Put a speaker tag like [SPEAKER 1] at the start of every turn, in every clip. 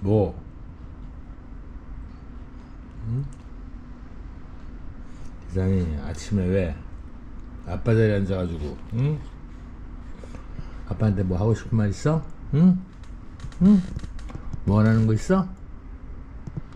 [SPEAKER 1] 뭐? 응? 기상이 아침에 왜 아빠 자리에 앉아가지고 응? 아빠한테 뭐 하고 싶은 말 있어? 응? 응? 뭐 원하는 거 있어?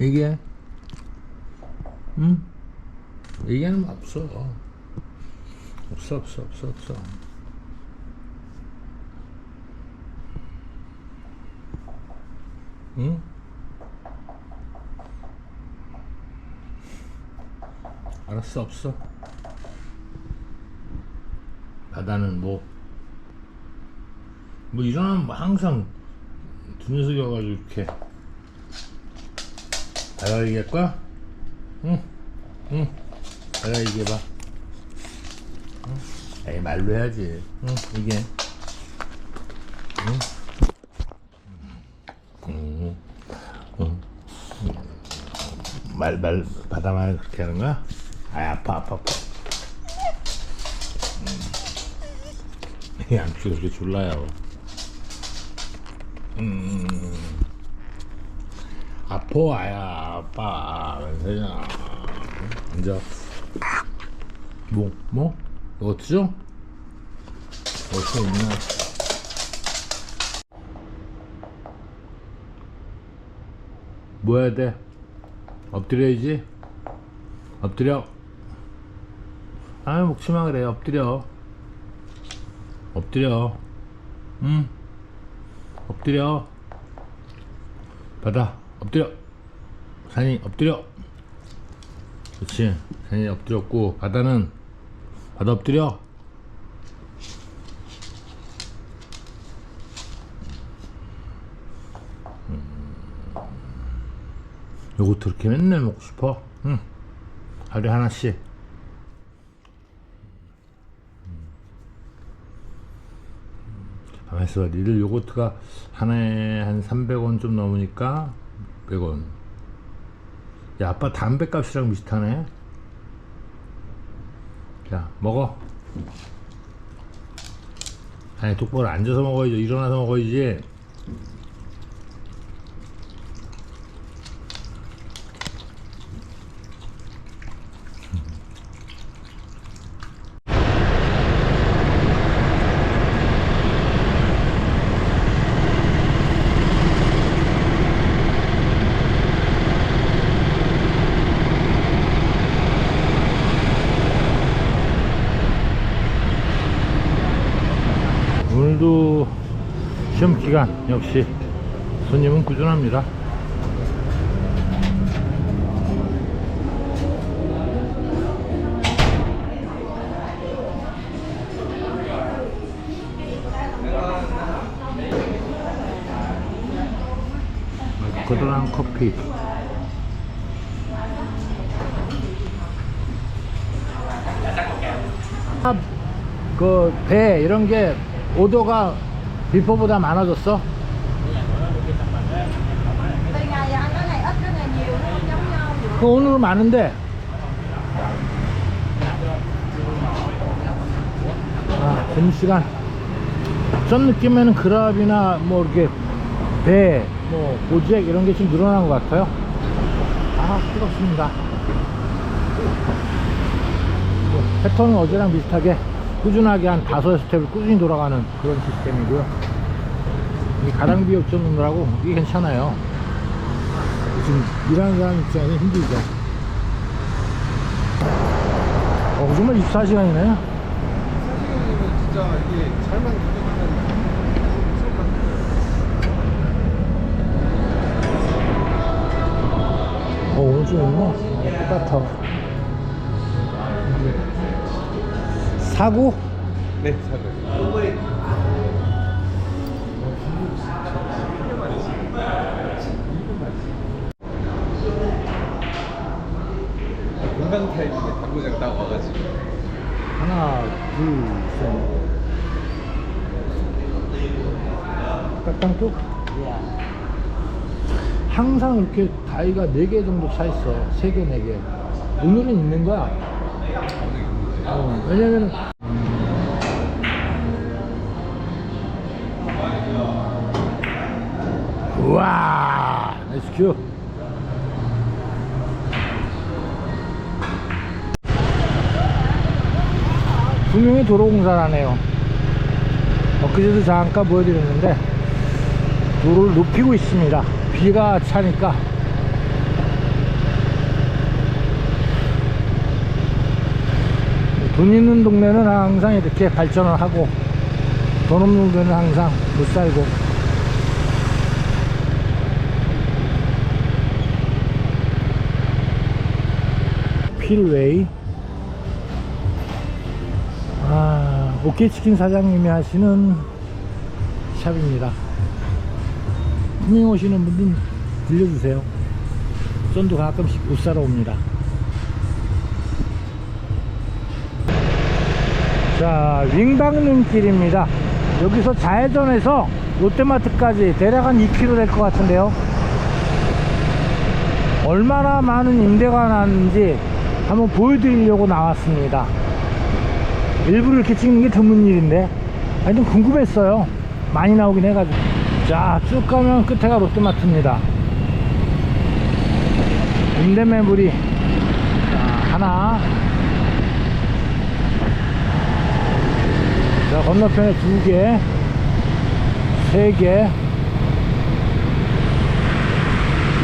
[SPEAKER 1] 얘기해 응? 얘기하는 거 없어 없어 없어 없어 없어 응? 알았어 없어 바다는 뭐 뭐 일어나면 뭐 항상 두 녀석이 와가지고 이렇게 바다 얘기할 거야? 응? 응? 바다 얘기해봐 응? 에이 말로 해야지 응? 이게 응? 응? 응? 말, 말, 바다 말 그렇게 하는 거야? 아, 아파, 아파, 아파. 음. 양쪽이 그렇게 졸라요. 음. 아파, 아야, 아빠. 괜찮아. 앉아. 뭐, 뭐? 뭐 어쩌죠? 어떻게 있나? 뭐 해야 돼? 엎드려야지. 엎드려. 아, 먹지마 그래. 엎드려. 엎드려. 응. 엎드려. 바다. 엎드려. 산이 엎드려. 그렇지. 산이 엎드렸고 바다는 바다 엎드려. 요거트 이렇게 맨날 먹고 싶어? 응. 하루에 하나씩. 가만있어 봐. 니들 요거트가 하나에 한 300원 좀 넘으니까 100원. 야, 아빠 담배값이랑 비슷하네. 자, 먹어. 아니, 똑바로 앉아서 먹어야지. 일어나서 먹어야지. 오늘도 시험 기간 역시 손님은 꾸준합니다. 거들한 커피. 그 배 이런 게 오도가 비포보다 많아졌어? 그 오늘은 많은데. 아 점심시간. 좀 느낌에는 그랍이나 뭐 이렇게 배, 뭐 고지액 이런 게 좀 늘어난 것 같아요. 아 뜨겁습니다. 뭐, 패턴은 어제랑 비슷하게 꾸준하게 한 다섯 스텝을 꾸준히 돌아가는 그런 시스템이고요 이 가랑비 역전 넣느라고 이게 괜찮아요 지금 일하는 사람 입장에서 힘들죠. 어, 정말 24시간이네.
[SPEAKER 2] 사실은 진짜 이게 잘만 기억하면
[SPEAKER 1] 어, 오늘 좀 있네. 똑같아. 사구?
[SPEAKER 2] 네 사실 공강 타임인데 당구장 딱 와가지고
[SPEAKER 1] 하나, 둘, 셋. 딱땅 뚝? 항상 이렇게 다이가 4개 정도 차 있어. 3개, 4개. 오늘은 있는 거야. 어, 왜냐면 우와 SQ. 분명히 도로공사를 하네요. 엊그제도 잠깐 보여드렸는데 도로를 높이고 있습니다. 비가 차니까 돈 있는 동네는 항상 이렇게 발전을 하고 돈 없는 동네는 항상 못 살고. 필웨이? 아 오케치킨 사장님이 하시는 샵입니다. 분명 오시는 분들 들려주세요. 썬도 가끔씩 옷 사러 옵니다 자 윙박눈길입니다. 여기서 좌회전해서 롯데마트까지 대략 한 2km 될 것 같은데요. 얼마나 많은 임대가 나는지 한번 보여드리려고 나왔습니다. 일부러 이렇게 찍는 게 드문 일인데. 하여튼 궁금했어요. 많이 나오긴 해가지고. 자 쭉 가면 끝에가 롯데마트입니다. 임대 매물이 자, 하나 자 건너편에 두 개, 세 개,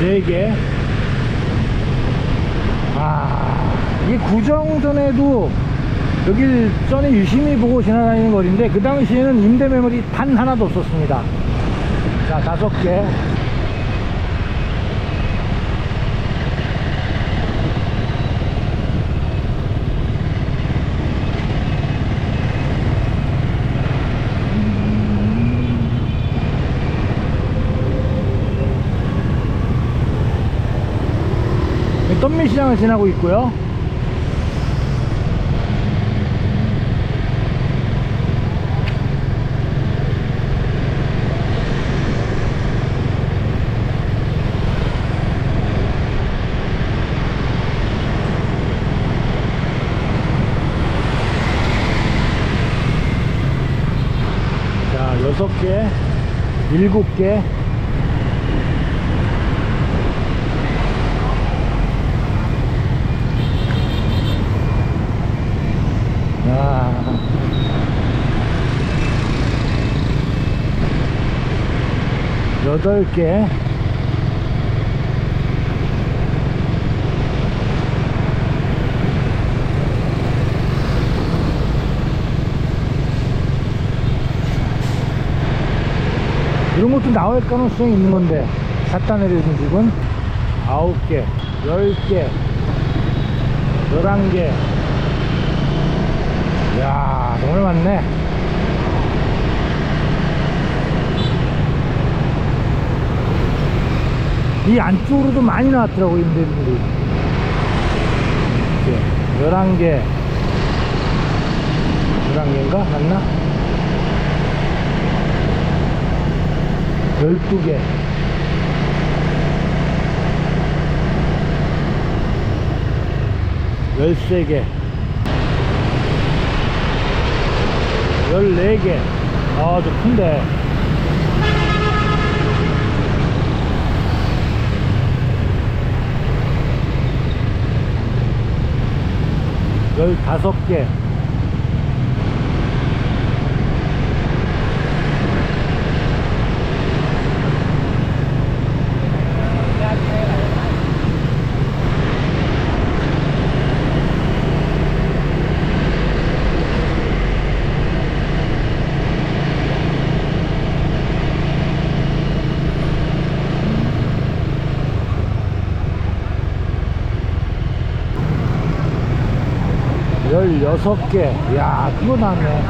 [SPEAKER 1] 네 개. 아, 이게 구정 전에도 여길 전에 유심히 보고 지나다니는 거리인데 그 당시에는 임대 매물이 단 하나도 없었습니다. 자, 다섯 개. 덤밀시장을 지나고 있고요. 자, 여섯 개, 일곱 개, 8개. 이런 것도 나올 가능성이 있는 건데 사탄의 레진식은 9개 10개 11개. 야 정말 많네. 이 안쪽으로도 많이 나왔더라고 이렇게 11개 11개인가? 맞나? 12개 열세 개 14개. 아, 저 큰데. 열다섯 개. 열여섯 개. 야, 그거 나네.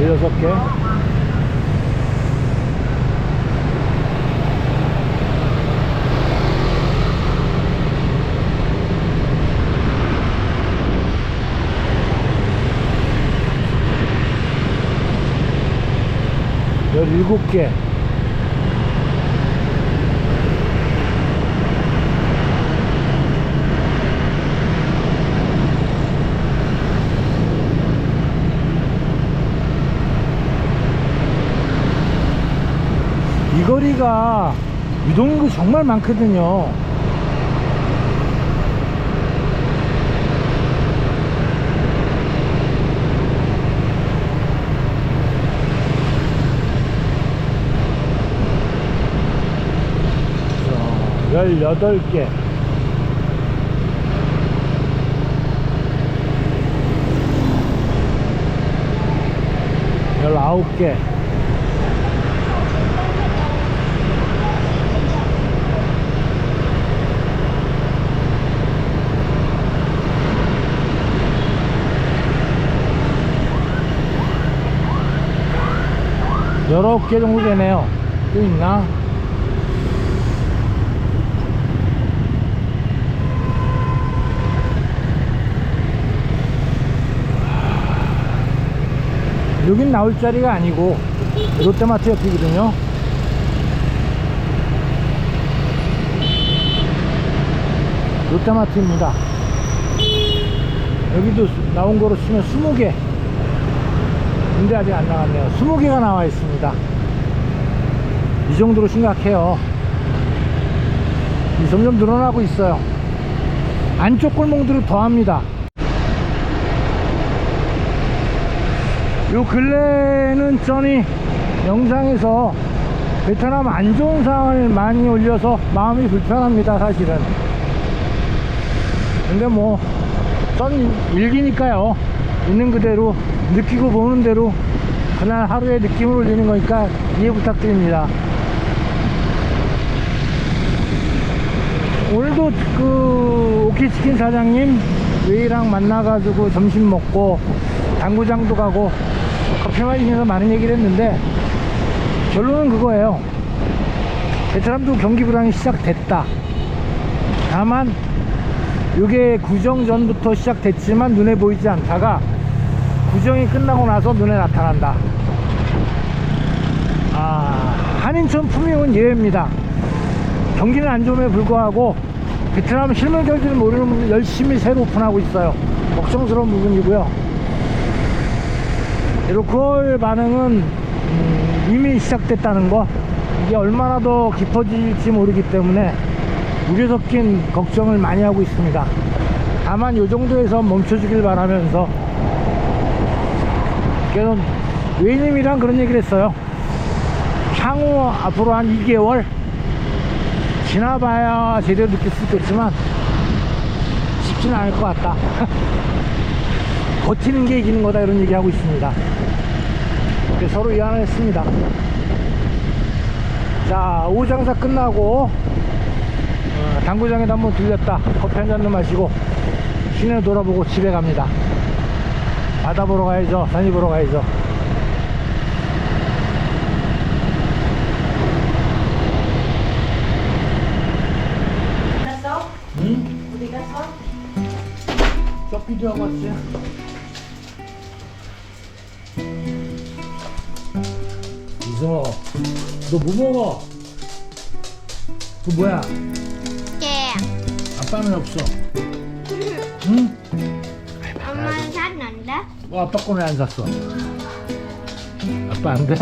[SPEAKER 1] 열여섯 개. 열일곱 개. 이 거리가 유동인구 정말 많거든요. 자, 18개. 열아홉 개. 열아홉 개 정도 되네요. 또 있나? 여긴 나올 자리가 아니고 롯데마트 옆이거든요. 롯데마트입니다. 여기도 수- 나온 거로 치면 20개. 근데 아직 안 나갔네요. 20개가 나와 있습니다. 이 정도로 심각해요. 이 점점 늘어나고 있어요. 안쪽 골목들을 더합니다. 요 근래는 전이 영상에서 베트남 안 좋은 상황을 많이 올려서 마음이 불편합니다 사실은 근데 뭐 전 일기니까요 있는 그대로 느끼고 보는 대로 그날 하루의 느낌을 올리는 거니까 이해 부탁드립니다. 오늘도 그 오키치킨 사장님 웨이랑 만나가지고 점심 먹고 당구장도 가고 커피 마시면서 많은 얘기를 했는데 결론은 그거예요. 베트남도 경기 불황이 시작됐다. 다만 이게 구정 전부터 시작됐지만 눈에 보이지 않다가 구정이 끝나고 나서 눈에 나타난다. 아 한인촌 품위는 예외입니다. 경기는 안 좋음에 불구하고 베트남 실물 경기를 모르는 분들 열심히 새로 오픈하고 있어요. 걱정스러운 부분이고요. 로컬 반응은 음, 이미 시작됐다는 거 이게 얼마나 더 깊어질지 모르기 때문에 우려 섞인 걱정을 많이 하고 있습니다. 다만 요 정도에서 멈춰주길 바라면서 그래서 외님이랑 그런 얘기를 했어요. 향후 앞으로 한 2개월 지나봐야 제대로 느낄 수 있겠지만 쉽지는 않을 것 같다. 버티는 게 이기는 거다 이런 얘기 하고 있습니다. 서로 이해를 했습니다. 자 오후 장사 끝나고 어, 당구장에도 한번 들렸다. 커피 한 잔도 마시고 시내 돌아보고 집에 갑니다 바다 보러 가야죠 산이 보러 가야죠 응?
[SPEAKER 3] cá sốt.
[SPEAKER 1] 커피도 하고 왔지 이승호 너뭐 먹어? 그 뭐야?
[SPEAKER 4] chè
[SPEAKER 1] 아빠는 없어
[SPEAKER 4] 샀는데
[SPEAKER 1] 어, 아빠 거는 안 샀어 아빠 안 돼?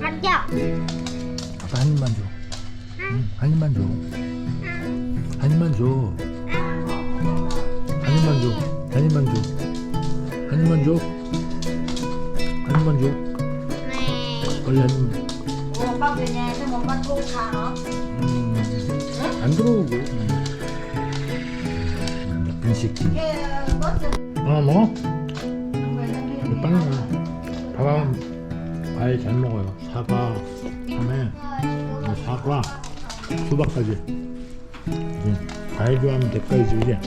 [SPEAKER 4] 맞죠?
[SPEAKER 1] 아빠 한 입만 줘 응, 한 입만 줘 한 입만 줘 한 입만 줘 한 입만 줘 한 입만 줘 한 입만
[SPEAKER 4] 줘네
[SPEAKER 1] 빨리 한 입만
[SPEAKER 3] con thu khả hả?
[SPEAKER 1] 음, 안 들어오고 나쁜 새끼 어 먹어? 이거 빵 밥은 과일 잘 먹어요. 사과 다음에 사과 수박까지. 응. 과일 좋아하면 대가이지 그게